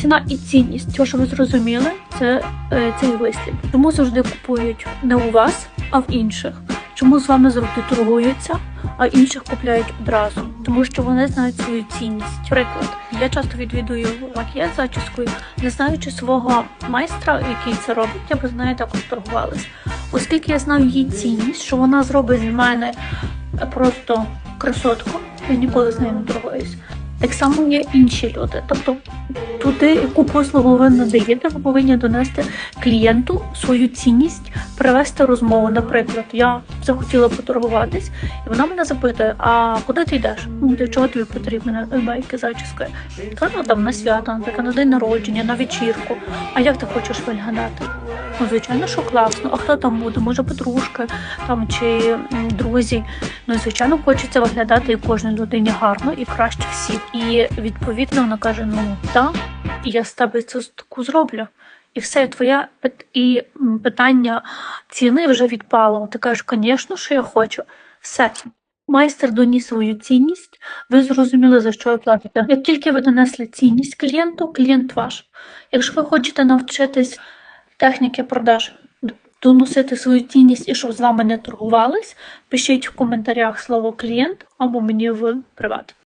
Ціна і цінність, те, що ви зрозуміли, це е, цей вислів. Чому завжди купують не у вас, а в інших? Чому з вами завжди торгуються, а інших купляють одразу? Тому що вони знають свою цінність. Приклад, я часто відвідую макіяж зачіскою, не знаючи свого майстра, який це робить, я би з нею також торгувалась. Оскільки я знаю її цінність, що вона зробить з мене просто красотку, я ніколи з нею не торгуюсь. Так само є інші люди. Тобто туди, яку послугу ви надаєте, ви повинні донести клієнту свою цінність, привести розмову. Наприклад, я захотіла поторгуватись, і вона мене запитує: а куди ти йдеш? Ну, для чого тобі потрібна байки зачіска? Та ну там на свято, наприклад, на день народження, на вечірку. А як ти хочеш виглядати? Ну, звичайно, що класно. А хто там буде? Може, подружка там чи друзі. Ну, звичайно, хочеться виглядати і кожній людині гарно і краще всіх. І відповідно вона каже: ну так, я з тебе це таку зроблю. І все, і твоє і питання ціни вже відпало. Ти кажеш, звісно, що я хочу. Все. Майстер доніс свою цінність, ви зрозуміли, за що ви платите. Як тільки ви донесли цінність клієнту, клієнт ваш. Якщо ви хочете навчитись техніки продаж, доносити свою цінність і щоб з вами не торгувались, пишіть в коментарях слово клієнт або мені в приват.